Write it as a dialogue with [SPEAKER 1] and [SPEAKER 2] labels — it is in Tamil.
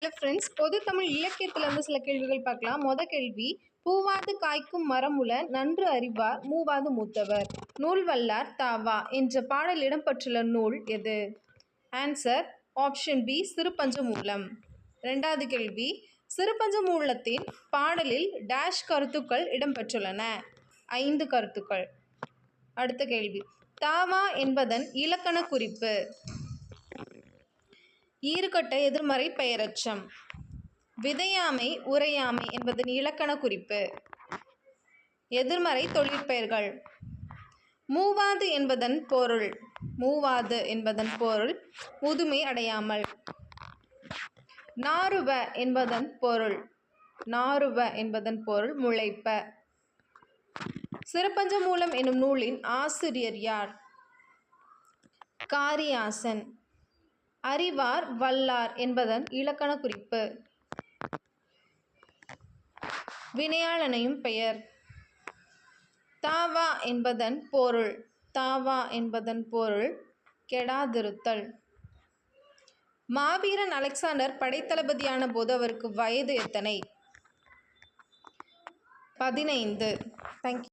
[SPEAKER 1] ஹலோ ஃப்ரெண்ட்ஸ் பொது தமிழ் இலக்கியத்திலிருந்து சில கேள்விகள் பார்க்கலாம். மொத கேள்வி பூவாது காய்க்கும் மரமுல நன்று அறிவார் மூவாது மூத்தவர். நூல் வல்லார் தாவா என்ற பாடல் இடம்பெற்றுள்ள நூல் எது? Answer option B Sirupanchamoolam. ரெண்டாவது கேள்வி சிறுபஞ்சமூலத்தின் பாடலில் டேஷ் கருத்துக்கள் இடம்பெற்றுள்ளன. ஐந்து கருத்துக்கள். அடுத்த கேள்வி தாவா என்பதன் இலக்கண குறிப்பு. ஈறுகட்ட எதிர்மறை பெயரச்சம். விதையாமை உரையாமை என்பதன் இலக்கண குறிப்பு. எதிர்மறை தொழிற்பெயர்கள் மூவாது என்பதன் பொருள். மூவாது என்பதன் பொருள் முதுமை அடையாமல். நாருவ என்பதன் பொருள். நாருவ என்பதன் பொருள் முளைப்ப. சிறப்பஞ்சமூலம் என்னும் நூலின் ஆசிரியர் யார்? காரியாசன். அறிவார் வல்லார் என்பதன் இலக்கண குறிப்பு. வினையாளனையும் பெயர். தாவா என்பதன் பொருள். தாவா என்பதன் பொருள் கெடாதிருத்தல். மாவீரன் அலெக்சாண்டர் படைத்தளபதியான போது அவருக்கு வயது எத்தனை? பதினைந்து. தேங்க்யூ